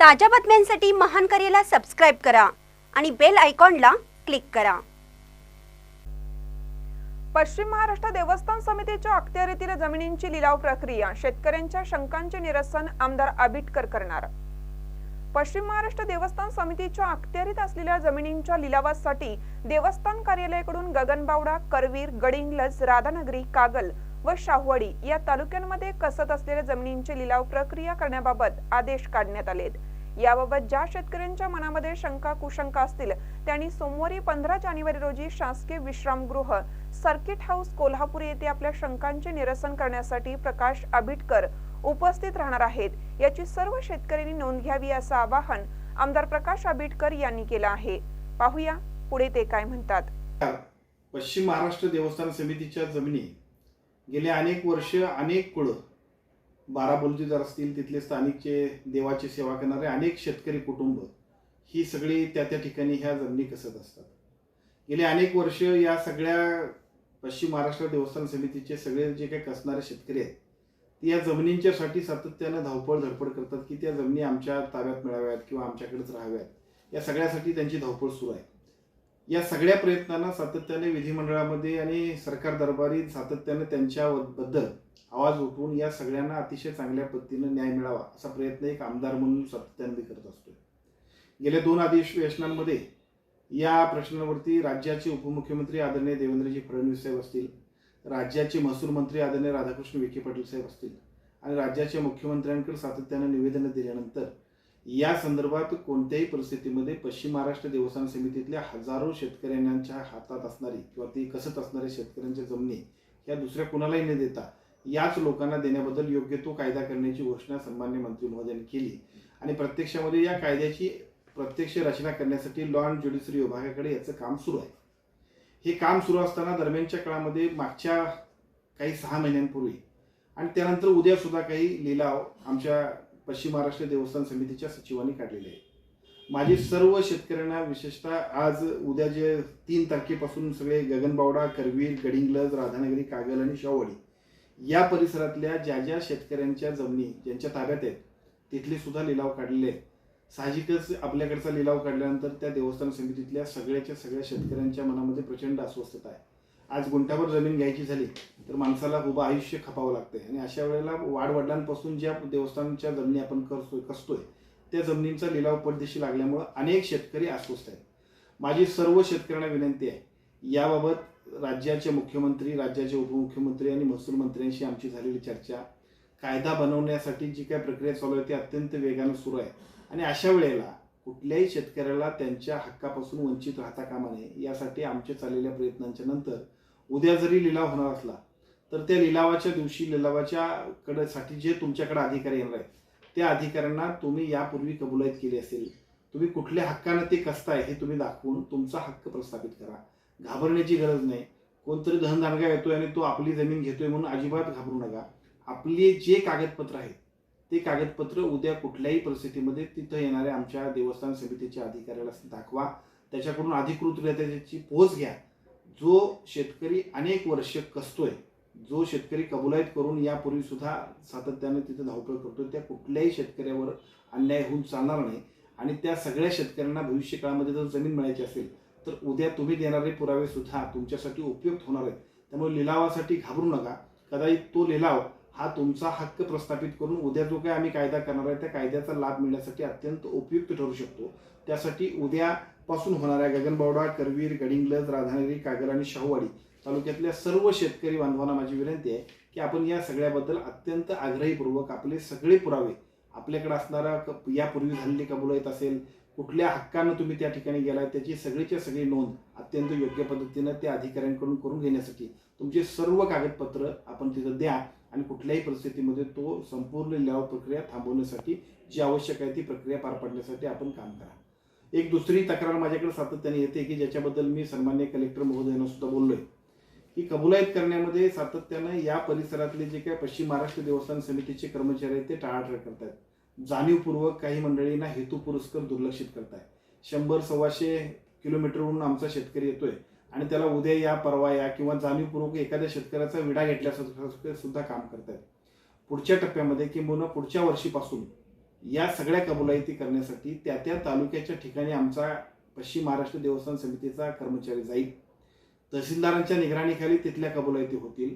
ताज्या बातम्यांसाठी महान करेला सबस्क्राईब करा आणि बेल आयकॉनला क्लिक करा. पश्चिम महाराष्ट्र देवस्थान समितीच्या अखत्यारीतील जमिनींची लिलाव प्रक्रिया शेतकऱ्यांच्या शंकांचे निरसन आमदार आबिटकर करणार. पश्चिम महाराष्ट्र देवस्थान समितीच्या अखत्यारीत असलेल्या जमिनींच्या लिलावासाठी देवस्थान कार्यालयाकडून गगनबावडा करवीर गडिंगलज राधानगरी कागल व शाहवाडी या तालुक्यांमध्ये कसत असलेल्या जमिनींची लिलाव प्रक्रिया करण्याबाबत आदेश काढण्यात आलेत. याबाबत ज्या शेतकऱ्यांच्या मनामध्ये शंका कुशंका असतील त्यांनी सोमवारी पंधरा जानेवारी रोजी शासकीय विश्रामगृह सर्किट हाऊस कोल्हापूर येथे आपल्या शंकांचे निरसन करण्यासाठी प्रकाश आबिटकर उपस्थित राहणार आहेत. याची सर्व शेतकऱ्यांनी नोंद घ्यावी असं आवाहन आमदार प्रकाश आबिटकर यांनी केलं आहे. पाहूया पुढे ते काय म्हणतात. पश्चिम महाराष्ट्र देवस्थान समितीच्या जमिनी गेल्या अनेक वर्ष अनेक कुळ बारा जर असतील तिथले स्थानिकचे देवाची सेवा करणारे अनेक शेतकरी कुटुंब ही सगळी त्या त्या ठिकाणी ह्या जमिनी कसत असतात. गेले अनेक वर्ष या सगळ्या पश्चिम महाराष्ट्र देवस्थान समितीचे सगळे जे काही कसणारे शेतकरी आहेत ते या जमिनींच्यासाठी सातत्यानं धावपळ धडपड करतात की त्या जमिनी आमच्या ताब्यात मिळाव्यात किंवा आमच्याकडेच राहाव्यात. या सगळ्यासाठी त्यांची धावपळ सुरू आहे. या सगळ्या प्रयत्नांना सातत्याने विधिमंडळामध्ये आणि सरकार दरबारी सातत्याने त्यांच्या बद्दल आवाज उठवून या सगळ्यांना अतिशय चांगल्या पद्धतीनं न्याय मिळावा असा प्रयत्न एक आमदार म्हणून सातत्याने करत असतोय. गेल्या दोन अधिवेशनांमध्ये या प्रश्नावरती राज्याचे उपमुख्यमंत्री आदरणीय देवेंद्रजी फडणवीस साहेब असतील राज्याचे महसूल मंत्री आदरणीय राधाकृष्ण विखे पाटील साहेब असतील आणि राज्याच्या मुख्यमंत्र्यांकडे सातत्यानं निवेदनं दिल्यानंतर या संदर्भात कोणत्याही परिस्थितीमध्ये पश्चिम महाराष्ट्र देवस्थान समितीतल्या हजारो शेतकऱ्यांच्या हातात असणारी किंवा ती कसत असणाऱ्या शेतकऱ्यांच्या जमिनी या दुसऱ्या कुणालाही न देता याच लोकांना देण्याबद्दल योग्य तो कायदा करण्याची घोषणा सन्मान्य मंत्री महोदयांनी केली. आणि प्रत्यक्षामध्ये या कायद्याची प्रत्यक्ष रचना करण्यासाठी लॉ अँड ज्युडिशरी विभागाकडे याचं काम सुरू आहे. हे काम सुरू असताना दरम्यानच्या काळामध्ये मागच्या काही सहा महिन्यांपूर्वी आणि त्यानंतर उद्या सुद्धा काही लिलाव आमच्या पश्चिम महाराष्ट्र देवस्थान समितीच्या सचिवांनी काढलेले आहे. माझी सर्व शेतकऱ्यांना विशेषतः आज उद्या जे तीन तारखेपासून सगळे गगनबावडा करवीर गडिंग्लज राधानगरी कागल आणि शाहवाडी या परिसरातल्या ज्या ज्या शेतकऱ्यांच्या जमिनी ज्यांच्या ताब्यात आहेत तिथले सुद्धा लिलाव काढलेले आहेत. साहजिकच आपल्याकडचा लिलाव काढल्यानंतर त्या देवस्थान समितीतल्या सगळ्याच्या सगळ्या शेतकऱ्यांच्या मनामध्ये प्रचंड अस्वस्थता आहे. आज गुंठावर जमीन घ्यायची झाली तर माणसाला उभं आयुष्य खपावं लागतंय. आणि अशा वेळेला वाडवडिलांपासून ज्या देवस्थानच्या जमिनी आपण करतोय कसतोय त्या जमिनींचा लिलाव परदेशी लागल्यामुळं अनेक शेतकरी अस्वस्थ आहेत. माझी सर्व शेतकऱ्यांना विनंती आहे याबाबत राज्याचे मुख्यमंत्री राज्याचे उपमुख्यमंत्री आणि महसूल मंत्र्यांशी आमची झालेली चर्चा कायदा बनवण्यासाठी जी काय प्रक्रिया चालू आहे ती अत्यंत वेगानं सुरू आहे. आणि अशा वेळेला कुठल्याही शेतकऱ्याला त्यांच्या हक्कापासून वंचित राहता कामा नये यासाठी आमच्या चाललेल्या प्रयत्नांच्या नंतर उद्या जरी लिलाव होणार असला तर त्या लिलावाच्या दिवशी लिलावाच्या कडेसाठी जे तुमच्याकडे अधिकारी येणार आहेत त्या अधिकाऱ्यांना तुम्ही यापूर्वी कबुलायत केली असेल. तुम्ही कुठल्या हक्कानं ते कसताय हे तुम्ही दाखवून तुमचा हक्क प्रस्थापित करा. घाबरण्याची गरज नाही. कोणतरी धनदानगा येतोय आणि तो आपली जमीन घेतोय म्हणून अजिबात घाबरू नका. आपले जे कागदपत्र आहेत ते कागदपत्र उद्या कुठल्याही परिस्थितीमध्ये तिथं येणाऱ्या आमच्या देवस्थान समितीच्या अधिकाऱ्याला दाखवा. त्याच्याकडून अधिकृतरित्या त्याची पोच घ्या. जो शेतकरी अनेक वर्ष कसतोय जो शेतकरी कबुलायत करून यापूर्वी सुद्धा सातत्याने तिथे धावपळ करतो त्या कुठल्याही शेतकऱ्यावर अन्याय होऊन चालणार नाही. आणि त्या सगळ्या शेतकऱ्यांना भविष्य काळामध्ये जर जमीन मिळायची असेल तर उद्या तुम्ही देणारे पुरावे सुद्धा तुमच्यासाठी उपयुक्त होणार आहेत. त्यामुळे लिलावासाठी घाबरू नका. कदाचित तो लिलाव हा तुमचा हक्क प्रस्थापित करून उद्या जो काही आम्ही कायदा करणार आहे त्या कायद्याचा लाभ मिळण्यासाठी अत्यंत उपयुक्त ठरू शकतो. त्यासाठी उद्यापासून होणाऱ्या गगनबावडा करवीर गडिंगलज राधानगरी कागल आणि शाहूवाडी तालुक्यातल्या सर्व शेतकरी बांधवांना माझी विनंती आहे की आपण या सगळ्याबद्दल अत्यंत आग्रहीपूर्वक आपले सगळे पुरावे आपल्याकडे असणारा क- यापूर्वी झालेली कबुलायत असेल कुठल्या हक्कानं तुम्ही त्या ठिकाणी गेलाय त्याची सगळीच्या सगळी नोंद अत्यंत योग्य पद्धतीनं त्या अधिकाऱ्यांकडून करून घेण्यासाठी तुमचे सर्व कागदपत्र आपण तिथं द्या. आणि कुठल्याही परिस्थितीमध्ये तो संपूर्ण लिलाव प्रक्रिया थांबवण्यासाठी जी आवश्यक आहे ती प्रक्रिया पार पाडण्यासाठी आपण काम करा. एक दुसरी तक्रार माझ्याकडे सातत्याने येते की ज्याच्याबद्दल मी सन्मान्य कलेक्टर महोदयांना सुद्धा बोललोय की कबुलायत करण्यामध्ये सातत्यानं या परिसरातले जे काही पश्चिम महाराष्ट्र देवस्थान समितीचे कर्मचारी आहेत ते टाळाटाळ करतात जाणीवपूर्वक काही मंडळींना हेतुपुरस्कर दुर्लक्षित करताय शंभर सव्वाशे किलोमीटरवरून आमचा शेतकरी येतोय. आणि त्याला उद्या या परवा या किंवा जाणीवपूर्वक एखाद्या शेतकऱ्याचा विडा घेतल्यासारखं सुद्धा काम करतायत. पुढच्या टप्प्यामध्ये किंबहुना पुढच्या वर्षीपासून या सगळ्या कबुलायती करण्यासाठी त्या त्या तालुक्याच्या ठिकाणी आमचा पश्चिम महाराष्ट्र देवस्थान समितीचा कर्मचारी जाईल. तहसीलदारांच्या निगराणीखाली तिथल्या कबुलायती होतील.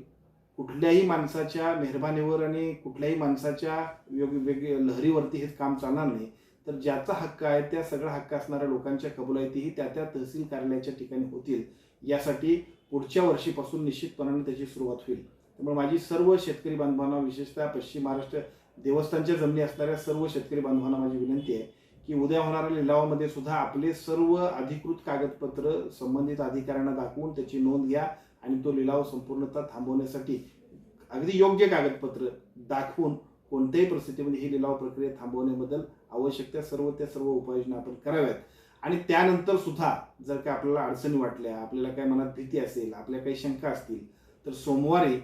कुठल्याही माणसाच्या मेहरबानीवर आणि कुठल्याही माणसाच्या वेगवेगळ्या लहरीवरती हे काम चालणार नाही. तर ज्याचा हक्क आहे त्या सगळा हक्क असणाऱ्या लोकांच्या कबुलायतीही त्या त्या तहसील कार्यालयाच्या ठिकाणी होतील. यासाठी पुढच्या वर्षीपासून निश्चितपणाने त्याची सुरुवात होईल. त्यामुळे माझी सर्व शेतकरी बांधवांना विशेषतः पश्चिम महाराष्ट्र देवस्थानच्या जमिनी असणाऱ्या सर्व शेतकरी बांधवांना माझी विनंती आहे की उद्या होणाऱ्या लिलावामध्ये सुद्धा आपले सर्व अधिकृत कागदपत्र संबंधित अधिकाऱ्यांना दाखवून त्याची नोंद घ्या आणि तो लिलाव संपूर्णतः थांबवण्यासाठी अगदी योग्य कागदपत्र दाखवून कोणत्याही परिस्थितीमध्ये ही लिलाव प्रक्रिया थांबवण्याबद्दल आवश्यक त्या सर्व त्या सर्व उपाययोजना आपण कराव्यात. आणि त्यानंतर सुद्धा जर का आपल्याला अडचणी वाटल्या आपल्याला काय मनात भीती असेल आपल्या काही शंका असतील तर सोमवारी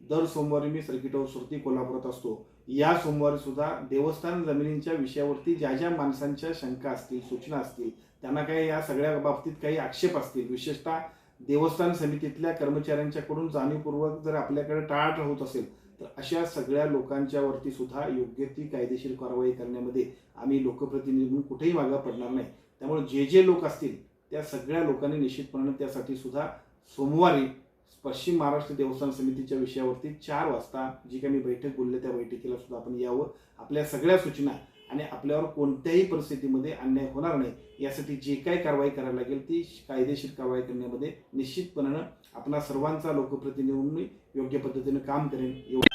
दर सोमवारी मी सर्किट हाऊसवरती कोल्हापुरात असतो. या सोमवारी सुद्धा देवस्थान जमिनींच्या विषयावरती ज्या ज्या माणसांच्या शंका असतील सूचना असतील त्यांना काही या सगळ्या बाबतीत काही आक्षेप असतील विशेषतः देवस्थान समितीतल्या कर्मचाऱ्यांच्याकडून जाणीवपूर्वक जर आपल्याकडे टाळाटाळ होत असेल तर अशा सगळ्या लोकांच्यावरती सुद्धा योग्य ती कायदेशीर कारवाई करण्यामध्ये आम्ही लोकप्रतिनिधी म्हणून कुठेही मागं पडणार नाही. त्यामुळे जे जे लोक असतील त्या सगळ्या लोकांनी निश्चितपणे त्यासाठी सुद्धा सोमवारी पश्चिम महाराष्ट्र देवस्थान समितीच्या विषयावरती चार वाजता जी काही मी बैठक बोलले त्या बैठकीला सुद्धा आपण यावं. आपल्या सगळ्या सूचना आणि आपल्यावर कोणत्याही परिस्थितीमध्ये अन्याय होणार नाही. यासाठी जे काही कारवाई करायला लागेल ती कायदेशीर कारवाई करण्यामध्ये निश्चितपणानं आपला सर्वांचा लोकप्रतिनिधी म्हणून मी योग्य पद्धतीनं काम करेन. एवढं.